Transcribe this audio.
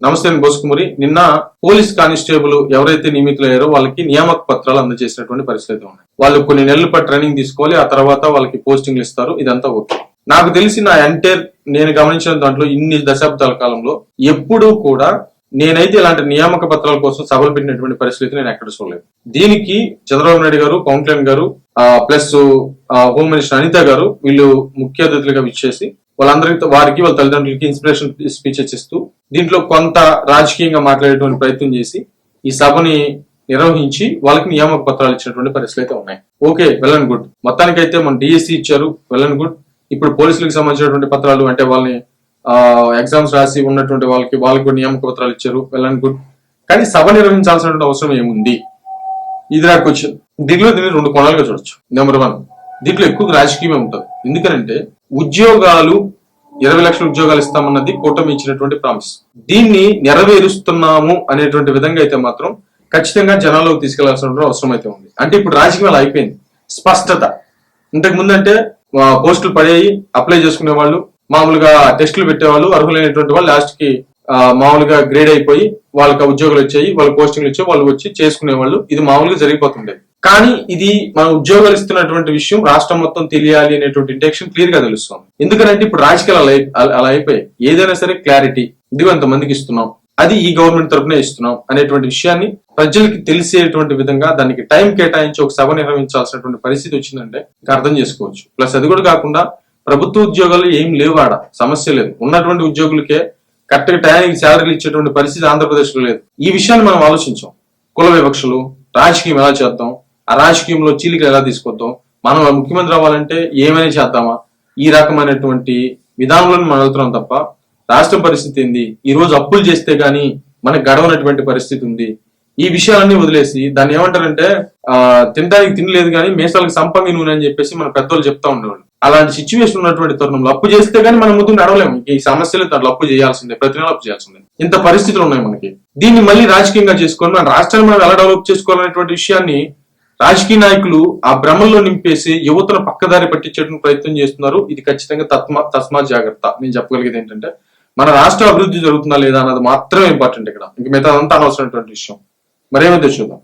నమస్తే నేను బోసుకుమరి. నిన్న పోలీస్ కానిస్టేబుల్ ఎవరైతే నియమితులయ్యారో వాళ్ళకి నియామక పత్రాలు అందజేసినటువంటి పరిస్థితి ఉన్నాయి వాళ్ళు కొన్ని నెలలు పాటు ట్రైనింగ్ తీసుకోవాలి ఆ తర్వాత వాళ్ళకి పోస్టింగ్లు ఇస్తారు ఇదంతా ఓకే. నాకు తెలిసి నా ఎంటైర్ నేను గమనించిన దాంట్లో ఇన్ని దశాబ్దాల కాలంలో ఎప్పుడూ కూడా నేనైతే ఇలాంటి నియామక పత్రాల కోసం సభలు పెట్టినటువంటి పరిస్థితి నేను ఎక్కడ చూడలేదు. దీనికి చంద్రబాబు నాయుడు గారు పవన్ కళ్యాణ్ గారు ప్లస్ హోమ్ మినిస్టర్ అనిత గారు వీళ్ళు ముఖ్య అతిథులుగా విచ్చేసి వాళ్ళందరికీ వారికి వాళ్ళ తల్లిదండ్రులకి ఇన్స్పిరేషన్ స్పీచెస్ ఇస్తూ దీంట్లో కొంత రాజకీయంగా మాట్లాడేటువంటి ప్రయత్నం చేసి ఈ సభని నిర్వహించి వాళ్ళకి నియామక పత్రాలు ఇచ్చినటువంటి పరిస్థితులు అయితే ఉన్నాయి. Okay well and good. మొత్తానికి అయితే మన డిఎస్సి ఇచ్చారు వెల్ అండ్ గుడ్. ఇప్పుడు పోలీసులకు సంబంధించినటువంటి పత్రాలు అంటే వాళ్ళని ఎగ్జామ్స్ రాసి ఉన్నటువంటి వాళ్ళకి వాళ్ళకి కూడా నియామక పత్రాలు ఇచ్చారు వెల్ అండ్ గుడ్. కానీ సభ నిర్వహించాల్సినటువంటి అవసరం ఏముంది? ఇది నాకు వచ్చింది దీనిలో దీన్ని రెండు కోణాలుగా చూడొచ్చు. నెంబర్ వన్ దీంట్లో ఎక్కువ రాజకీయమే ఉంటుంది. ఎందుకనంటే ఉద్యోగాలు ఇరవై లక్షల ఉద్యోగాలు ఇస్తామన్నది కూటమి ఇచ్చినటువంటి ప్రామిస్. దీన్ని నెరవేరుస్తున్నాము అనేటువంటి విధంగా అయితే మాత్రం ఖచ్చితంగా జనాల్లోకి తీసుకెళ్ళాల్సిన అవసరం అయితే ఉంది. అంటే ఇప్పుడు రాజకీయాలు అయిపోయింది. స్పష్టత. ఇంతకు ముందు అంటే పోస్టులు పడేయి అప్లై చేసుకునే వాళ్ళు మామూలుగా టెస్టులు పెట్టేవాళ్ళు అర్హులైనటువంటి వాళ్ళు లాస్ట్కి మామూలుగా గ్రేడ్ అయిపోయి వాళ్ళకి ఉద్యోగాలు వచ్చాయి వాళ్ళ పోస్టింగ్లు వచ్చాయి వాళ్ళు వచ్చి చేసుకునే వాళ్ళు ఇది మామూలుగా జరిగిపోతుండేది కానీ ఇది మన ఉద్యోగాలు ఇస్తున్నటువంటి విషయం రాష్ట్రం మొత్తం తెలియాలి అనేటువంటి ఇంటెక్షన్ క్లియర్గా తెలుస్తుంది. ఎందుకంటే ఇప్పుడు రాజకీయాలు అలా అయి- అలా- అయిపోయాయి. ఏదైనా సరే క్లారిటీ ఇదిగో మందికి ఇస్తున్నాం. అది ఈ గవర్నమెంట్ తరఫున ఇస్తున్నాం అనేటువంటి విషయాన్ని ప్రజలకి తెలిసేటువంటి విధంగా దానికి టైం కేటాయించి ఒక సభ నిర్వహించాల్సినటువంటి పరిస్థితి వచ్చిందంటే ఇంకా అర్థం చేసుకోవచ్చు. ప్లస్ అది కూడా కాకుండా ప్రభుత్వ ఉద్యోగాలు ఏం లేవు ఆడ. సమస్య లేదు. ఉన్నటువంటి ఉద్యోగులకే కరెక్ట్గా టయానికి శాలరీలు ఇచ్చేటువంటి పరిస్థితి ఆంధ్రప్రదేశ్లో లేదు. ఈ విషయాన్ని మనం ఆలోచించాం. కుల వివక్షలు రాజకీయం ఎలా చేద్దాం ఆ రాజకీయంలో చీలిక ఎలా తీసుకొద్దాం? మనం ముఖ్యమంత్రి అవ్వాలంటే ఏమైనా చేద్దామా? ఈ రకమైనటువంటి విధానంలో మనం వెళ్తున్నాం తప్ప రాష్ట్రం పరిస్థితి ఏంది? ఈ రోజు అప్పులు చేస్తే గాని మనకు గడవనటువంటి పరిస్థితి ఉంది. ఈ విషయాలన్నీ వదిలేసి దాన్ని ఏమంటారంటే ఆ తినడానికి తినలేదు కానీ మేసాలకు సంపంగి నూనె అని చెప్పేసి మన పెద్దోళ్ళు చెప్తా ఉండేవాళ్ళు. అలాంటి సిచ్యువేషన్ ఉన్నటువంటి తరుణంలో అప్పు చేస్తే గానీ మనం ముందు నడవలేము. ఈ సమస్యలు దాంట్లో అప్పు చేయాల్సిందే ప్రతి నెల అప్పు చేయాల్సిందే. ఇంత పరిస్థితులు ఉన్నాయి మనకి. దీన్ని మళ్ళీ రాజకీయంగా చేసుకొని మన రాష్ట్రాన్ని మనం ఎలా డెవలప్ చేసుకోవాలనేటువంటి విషయాన్ని రాజకీయ నాయకులు ఆ భ్రమల్లో నింపేసి యువతను పక్కదారి పట్టించేటువంటి ప్రయత్నం చేస్తున్నారు. ఇది ఖచ్చితంగా తస్మా తస్మా జాగ్రత్త. నేను చెప్పగలిగేది ఏంటంటే మన రాష్ట్ర అభివృద్ధి జరుగుతుందా లేదా అన్నది మాత్రమే ఇంపార్టెంట్ ఇక్కడ. ఇంక మిగతా అంతా అనవసరమైనటువంటి విషయం. మరేమైతే చూద్దాం.